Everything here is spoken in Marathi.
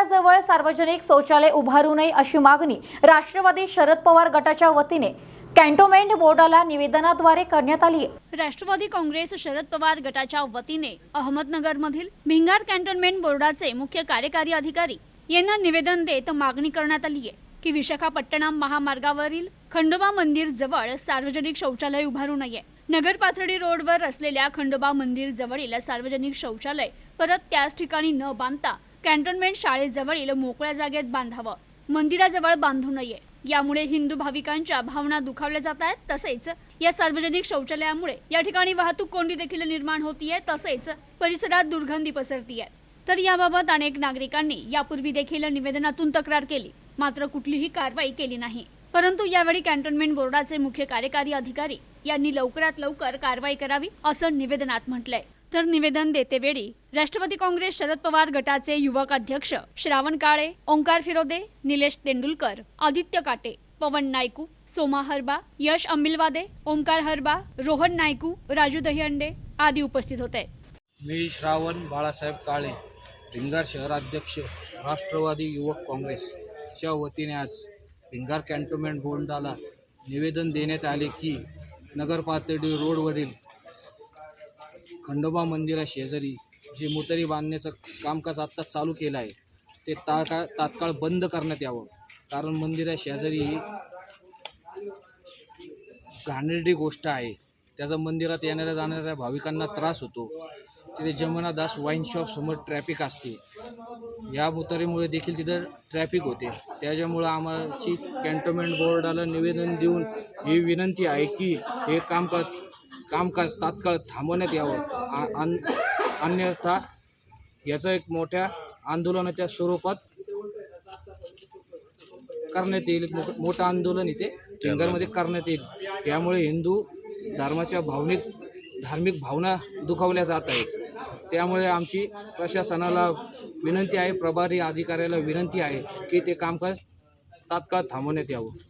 खंडोबा मंदिराजवळ सार्वजनिक शौचालय उभारू नये अशी मागणी राष्ट्रवादी शरद पवार गटाच्या वतीने कॅन्टोमेंट बोर्डाला निवेदनाद्वारे करण्यात आली आहे. राष्ट्रवादी काँग्रेस शरद पवार गटाच्या वतीने अहमदनगरमधील भिंगार कॅन्टोन्मेंट बोर्डाचे मुख्य कार्यकारी अधिकारी यांना निवेदन देत मागणी करण्यात आली आहे की विशाखापट्टणम महामार्गावरील खंडोबा मंदिर जवळ सार्वजनिक शौचालय उभारू नये. नगर पाथर्डी रोडवर असलेल्या खंडोबा मंदिर जवळील सार्वजनिक शौचालय परत त्याच ठिकाणी न बांधता कॅन्टोन्मेंट शाळेजवळील मोकळ्या जागेत बांधावं. मंदिराजवळ बांधू नये. यामुळे हिंदू भाविकांच्या भावना दुखावल्या जात आहेत. तसेच या सार्वजनिक शौचालयामुळे या ठिकाणी वाहतूक कोंडी देखील निर्माण होतीये. तसेच परिसरात दुर्गंधी पसरतीये. तर याबाबत अनेक नागरिकांनी यापूर्वी देखील निवेदनातून तक्रार केली. मात्र कुठलीही कारवाई केली नाही. परंतु यावेळी कॅन्टोन्मेंट बोर्डाचे मुख्य कार्यकारी अधिकारी यांनी लवकरात लवकर कारवाई करावी असं निवेदनात म्हटलंय. तर निवेदन देतेवेळी राष्ट्रवादी काँग्रेस शरद पवार गटाचे युवक अध्यक्ष श्रावण काळे ओंकार फिरोदे निलेश तेंडुलकर आदित्य काटे पवन नायकू सोमा हरबा यश अंबिलवादे ओंकार हरबा रोहन नायकू राजू दहीहंडे आदी उपस्थित होते. मी श्रावण बाळासाहेब काळे भिंगार शहराध्यक्ष राष्ट्रवादी युवक काँग्रेसच्या वतीने आज भिंगार कॅन्टोन्मेंट बोर्डाला निवेदन देण्यात आले की नगर पातळी रोडवरील खंडोबा मंदिरा शेजारी जे मोटारी बांधण्याचं कामकाज आत्ता चालू केलं आहे ते ताका तात्काळ बंद करण्यात यावं. कारण मंदिरा शेजारी ही घाणेरडी गोष्ट आहे. त्याचा मंदिरात येणाऱ्या जाणाऱ्या भाविकांना त्रास होतो. तिथे जमुनादास वाईन शॉपसमोर ट्रॅफिक असते. या मुतारीमुळे देखील तिथं ट्रॅफिक होते. त्याच्यामुळं आम्हाची कॅन्टोनमेंट बोर्डाला निवेदन देऊन ही विनंती आहे की हे कामकाज कामकाज तात्काळ थांबवण्यात यावं. आ- अन अन्यथा याचं एक मोठ्या आंदोलनाच्या स्वरूपात करण्यात येईल. एक मोठं मोठं आंदोलन इथे भिंगरमध्ये करण्यात येईल. यामुळे हिंदू धर्माच्या भावनिक धार्मिक भावना दुखावल्या जात आहेत. त्यामुळे आमची प्रशासनाला विनंती आहे प्रभारी अधिकाऱ्याला विनंती आहे की ते कामकाज तात्काळ थांबवण्यात यावं.